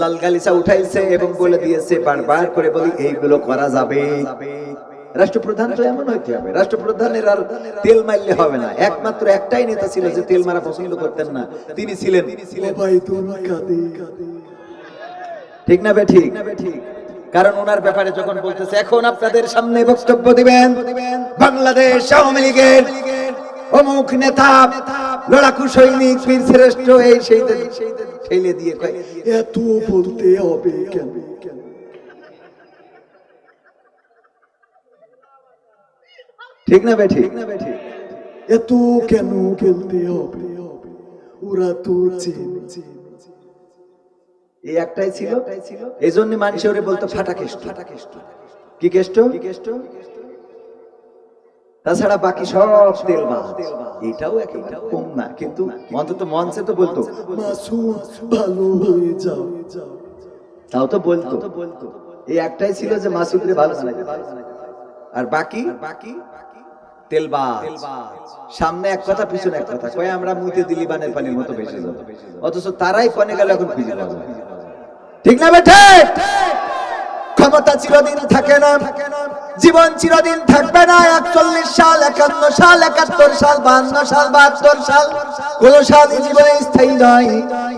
লাল গালিচা উঠাইছে এবং বলে দিয়েছে বারবার করে বলি এইগুলো করা যাবে। রাষ্ট্রপ্রধান তো এমন হইতে হবে। রাষ্ট্রপ্রধানের আর তেল মারলে হবে না। একমাত্র একটাই নেতা ছিল যে তেল মারা পছন্দ করতেন না। তিনি ছিলেন ঠিক না বে ঠিক? কারণ ওনার ব্যাপারে যখন বলতেছে এখন আপনাদের সামনে বক্তব্য দিবেন বাংলাদেশ আওয়ামী লীগের অমুক নেতা লড়াকু সৈনিক বীর শ্রেষ্ঠ এই সেই ঠেলে দিয়ে কয়, এত বলতে হবে কেন? ঠিক না বে ঠিক এত কেন বলতে হবে? ওরা তো এই একটাই ছিল? এই জন্য মানুষ ওরে বলতো ফাটা কেষ্ট কি কেষ্ট। কি কেষ্ট? তাছাড়া বাকি সব তেল এটাও একেবারে কম না কিন্তু অন্তত মঞ্চে তো বলতো মাসুম ভালো হয়ে যাও। তাও তো বলতো। এই একটাই ছিল যে মাসুদরে ভালো বানাইতে আর বাকি? বাকি? তেলবাজ সামনে এক কথা পিছনে এক কথা কয় আমরা মুইতে দিলি বানের পানির মতো বেশি অথচ তারাই কনে গেল এখন খুঁজে ঠিক না বেঠে? ক্ষমতা চিরদিন থাকে না। জীবন চিরদিন থাকবে না। একচল্লিশ সাল, একান্ন সাল, একাত্তর সাল, বান্ন সাল, বাহাত্তর সাল। কোন সালই জীবনে স্থায়ী নয়।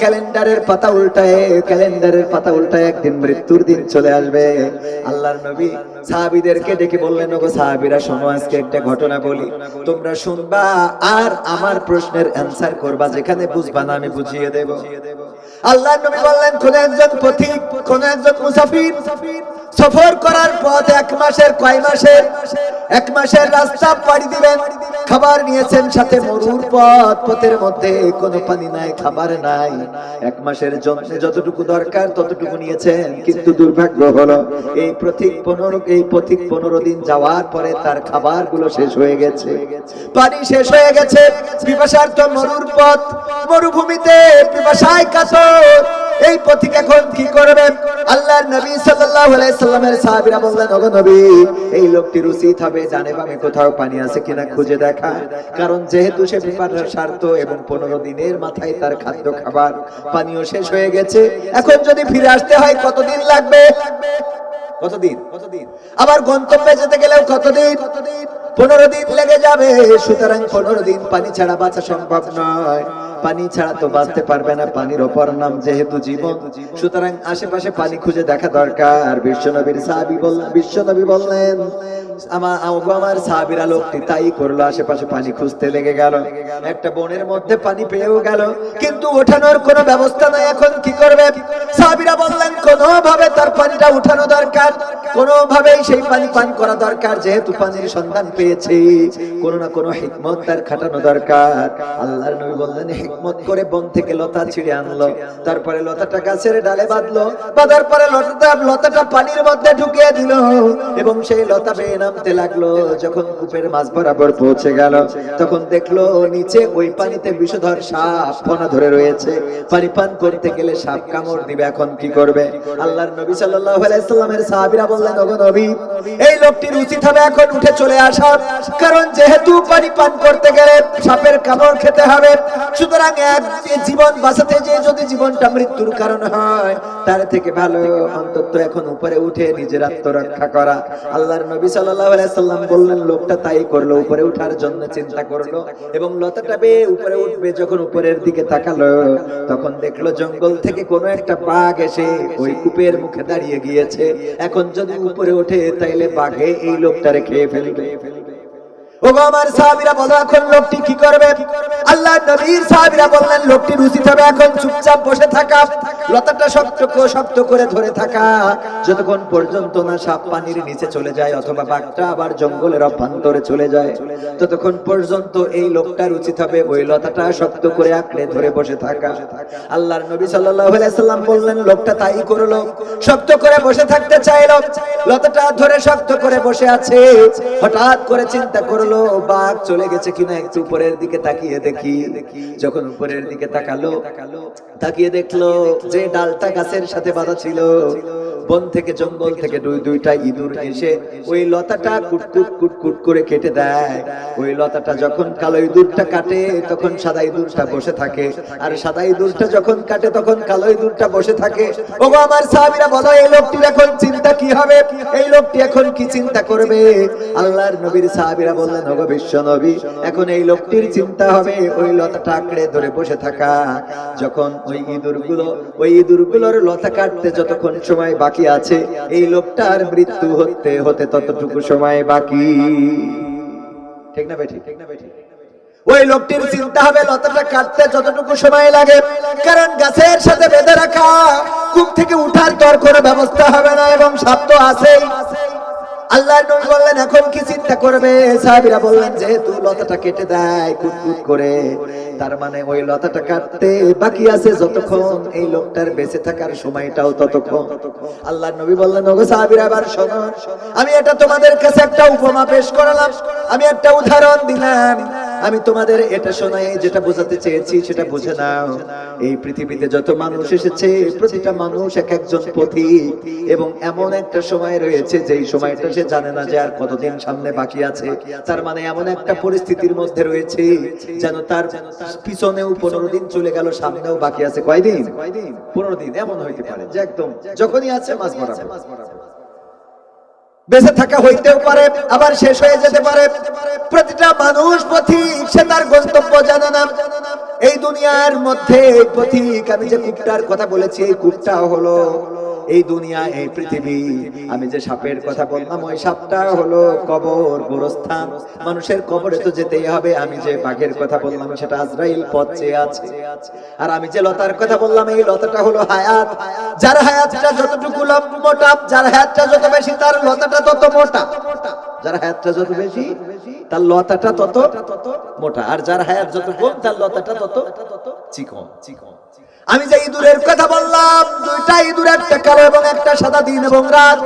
ক্যালেন্ডারের পাতা উল্টায়, ক্যালেন্ডারের পাতা উল্টায় একদিন মৃত্যুর দিন চলে আসবে। আল্লাহর নবী সাহাবীদেরকে ডেকে বললেন, ওগো সাহাবীরা আজকে একটা ঘটনা বলি। তোমরা শুনবা আর আমার প্রশ্নের অ্যান্সার করবা। যেখানে বুঝবা না, আমি বুঝিয়ে দেব। আল্লাহর নবী বললেন, কোন একজন পথিক, কোন একজন মুসাফির সফর করার পথ এক মাসের, কয় মাসের? এক মাসের রাস্তা পাড়ি দিবেন, খাবার নিয়েছেন সাথে মরুর পথ, পথের মধ্যে কোনো পানি নাই, খাবার নাই। এক মাসের জন্য যতটুকু দরকার ততটুকু নিয়েছেন, কিন্তু দুর্ভাগ্য হলো, এই প্রতীক পনেরো এই পথিক পনেরো দিন যাওয়ার পরে তার খাবারগুলো শেষ হয়ে গেছে। পানি শেষ হয়ে গেছে পিপাসার তো মরুর পথ, মরুভূমিতে পিপাসায় কাতর। এই পথিক এখন কি করবেন আল্লাহর নবী সাল্লাল্লাহু আলাইহি সাল্লামের সাহাবীরা বললেন, ওগো নবী, এই লোকটির উচিত হবে, জানে বামে কোথাও পানি আছে কিনা খুঁজে দেখা। কারণ যেহেতু সে পিপাসার স্বার্থ এবং পনেরো দিনের মাথায় তার খাদ্য খাবার, পানীয় শেষ হয়ে গেছে। এখন যদি ফিরে আসতে হয়, কতদিন লাগবে? কতদিন কতদিন? আবার গন্তব্যে যেতে গেলেও কতদিন? পনেরো দিন লেগে যাবে। সুতরাং পনেরো দিন পানি ছাড়া বাঁচা সম্ভব নয়। পানি ছাড়া তো বাঁচতে পারবে না, পানির অপর নাম যেহেতু জীবন। সুতরাং আশেপাশে পানি খুঁজে দেখা দরকার, বিশ্বনবীর সাহাবি বললেন বিশ্বনবী বললেন আমার লোকটি তাই করল, আশেপাশে পানি খুঁজতে লেগে গেল। একটা বনের মধ্যে পানি পেয়েও গেল, কিন্তু ওঠানোর কোনো ব্যবস্থা নাই। এখন কি করবে? বললেন তার পানিটা উঠানো দরকার সেই পানি পান করা দরকার, যেহেতু পানির সন্ধান পেয়েছে। কোনো না কোনো হিকমত তার খাটানো দরকার। আল্লাহর নবী বললেন, হিকমত করে বন থেকে লতা ছিঁড়ে আনলো। তারপরে লতাটা গাছের ডালে বাঁধলো। বাঁধার পরে লতাটা লতাটা পানির মধ্যে ঢুকিয়ে দিল এবং সেই লতা বেয়ে নামতে লাগল, যখন কূপের মাছ বরাবর পৌঁছে গেল, তখন দেখল নিচে ওই পানিতে বিষধর সাপ ফনা ধরে রয়েছে। পানি পান করতে গেলে সাপ কামড় দিবে, এখন কি করবে? আল্লাহর নবী সাল্লাল্লাহু আলাইহি সাল্লামের সাহাবীরা বললেন, ওগো নবী, এই লোকটির উচিত হবে এখন উঠে চলে আসা কারণ যেহেতু পানি পান করতে গেলে সাপের কামড় খেতে হবে, সুতরাং এক জীবন বাঁচাতে যে যদি জীবনটা মৃত্যুর কারণ হয়, তার থেকে ভালো অন্তত এখন উপরে উঠে নিজের আত্মরক্ষা করা। আল্লাহর নবী সাল্লাল্লাহু সাল্লাম বললেন, লোকটা তাই করল, উপরে ওঠার জন্য চিন্তা করল এবং লতাটা বেয়ে উপরে উঠবে যখন উপরের দিকে তাকালো। তখন দেখল জঙ্গল থেকে কোনো একটা বাঘ এসে ওই কূপের মুখে দাঁড়িয়ে গিয়েছে। এখন যদি উপরে ওঠে, তাইলে বাঘে এই লোকটারে খেয়ে ফেলবে। আল্লাহ যতক্ষণ পর্যন্ত না সাপ পানির নিচে চলে যায়, অথবা বাঘটা আবার জঙ্গলের অভ্যন্তরে চলে যায়, ততক্ষণ পর্যন্ত এই লোকটার উচিত হবে, ওই লতাটা শক্ত করে আঁকড়ে ধরে বসে থাকা। আল্লাহর নবী সাল্লাম বললেন, লোকটা তাই করল। শক্ত করে বসে থাকতে চাইলো। লতাটা ধরে শক্ত করে বসে আছে। হঠাৎ করে চিন্তা করল বাঘ চলে গেছে কিনা একটু উপরের দিকে তাকিয়ে দেখি। যখন উপরের দিকে তাকালো, তাকিয়ে দেখল যে ডালটা গাছের সাথে বাঁধা ছিল। বন থেকে জঙ্গল থেকে দুই, দুইটা ইঁদুর এসে ওই লতাটা কুটকুট কুটকুট করে কেটে দেয়। ওই লতাটা যখন কালো ইঁদুরটা কাটে, তখন সাদা ইঁদুরটা বসে থাকে। আর সাদা ইঁদুরটা যখন কাটে, তখন কালো ইঁদুরটা বসে থাকে। ওগো আমার সাহাবীরা, বলো, এই লোকটির এখন চিন্তা কি হবে? এই লোকটি এখন কি চিন্তা করবে? আল্লাহর নবীর সাহাবীরা বললেন ওগো বিশ্ব নবী এখন এই লোকটির চিন্তা হবে, ওই ধরে বসে থাকা। যখন ওই ইঁদুরগুলো, ওই ইঁদুরগুলোর লতা কাটতে যতক্ষণ সময় বাকি আছে, এই লোকটার মৃত্যু হতে হতে ততটুকু সময় বাকি। ঠিক না বেঠিক? ঠিক না বেঠিক ওই লোকটির চিন্তা হবে, লতাটা কাটতে যতটুকু সময় লাগে। কারণ গাছের সাথে বেঁধে রাখা, কূপ থেকে উঠার তর ব্যবস্থা হবে না, এবং সাপ তো আছেই। আল্লাহ নবী বললেন, এখন কি চিন্তা করবে? সাহাবীরা বললেন, যেহেতু লতাটা কেটে দেয় কুটকুট করে, তার মানে ওই লতাটা কাটতে বাকি আছে যতক্ষণ এই লোকটার বেঁচে থাকার সময়টাও ততক্ষণ। আল্লাহ নবী বললেন, ওগো সাহাবীরা, এবার শোনো, আমি এটা তোমাদের কাছে একটা উপমা পেশ করালাম। আমি একটা উদাহরণ দিলাম। আমি তোমাদের এটা শোনাই, যেটা বোঝাতে চেয়েছি, সেটা বুঝে নাও। এই পৃথিবীতে যত মানুষ এসেছে, প্রতিটা মানুষ এক একজন পথিক এবং এমন একটা সময় রয়েছে, যেই সময়টা সে জানে না যে আর কতদিন সামনে বাকি আছে। তার মানে এমন একটা পরিস্থিতির মধ্যে রয়েছে, যেন তার পিছনেও পনেরো দিন চলে গেল, সামনেও বাকি আছে। কয়দিন? পনেরো দিন, এমন হইতে পারে, যে একদম যখনই আছে মাছ বরাবর। বেঁচে থাকা হইতেও পারে, আবার শেষ হয়ে যেতে পারে। প্রতিটা মানুষ পথিক, সে তার গন্তব্য জানে না। এই দুনিয়ার মধ্যে পথিক, আমি যে কূপটার কথা বলেছি, এই কূপটা হলো এই দুনিয়া, এই পৃথিবী। আমি যে সাপের কথা বললাম, ওই সাপটা হলো কবর, গোরস্থান। মানুষের কবরে তো যেতেই হবে। আমি যে বাঘের কথা বললাম, সেটা আজরাইল পথ চেয়ে আছে। আর আমি যে লতার কথা বললাম, এই লতাটা হলো হায়াত। যার হায়াতটা যতটুকু মোটা যার হায়াতটা যত বেশি, তার লতাটা তত মোটা। যার হায়াতটা যত বেশি, তার লতাটা তত মোটা। আর যার হায়াত যত কম, তার লতাটা তত চিকন চিকন। আমি যে ইঁদুরের কথা বললাম, দুইটা ইঁদুর, একটা কালো এবং একটা সাদা দিন এবং রাত।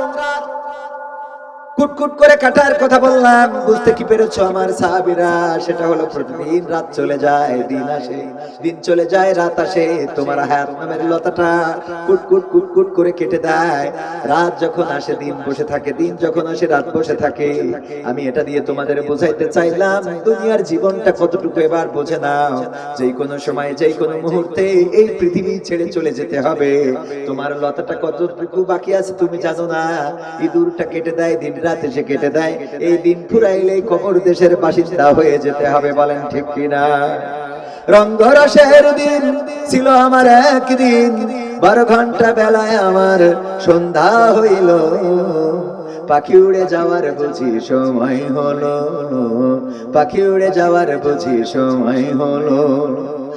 কুটকুট করে কাটার কথা বললাম, বুঝতে কি পেরেছ আমার সাহাবিরা? সেটা হলো প্রতিদিন রাত চলে যায়, দিন আসে, দিন চলে যায়, রাত আসে, তোমার হায়াত নামের লতাটা কুটকুট কুটকুট করে কেটে দেয়। রাত যখন আসে, দিন বসে থাকে, দিন যখন আসে, রাত বসে থাকে। আমি এটা দিয়ে তোমাদের বোঝাইতে চাইলাম, দুনিয়ার জীবনটা কতটুকু এবার বোঝে নাও। যেই কোনো সময় যেই কোনো মুহূর্তে এই পৃথিবী ছেড়ে চলে যেতে হবে। তোমার লতাটা কতটুকু বাকি আছে তুমি জানো না। ইঁদুরটা কেটে দেয় দিন রাত এসে কেটে দেয়। এই দিন ফুরাইলেই কবর দেশের বাসিন্দা হয়ে যেতে হবে, বলেন ঠিক কিনা? রঙ্গরসের দিন ছিল আমার একদিন, বারো ঘণ্টা বেলায় আমার সন্ধ্যা হইল। পাখি উড়ে যাওয়ার বুঝি সময় হলো, পাখি উড়ে যাওয়ার বুঝি সময় হলো।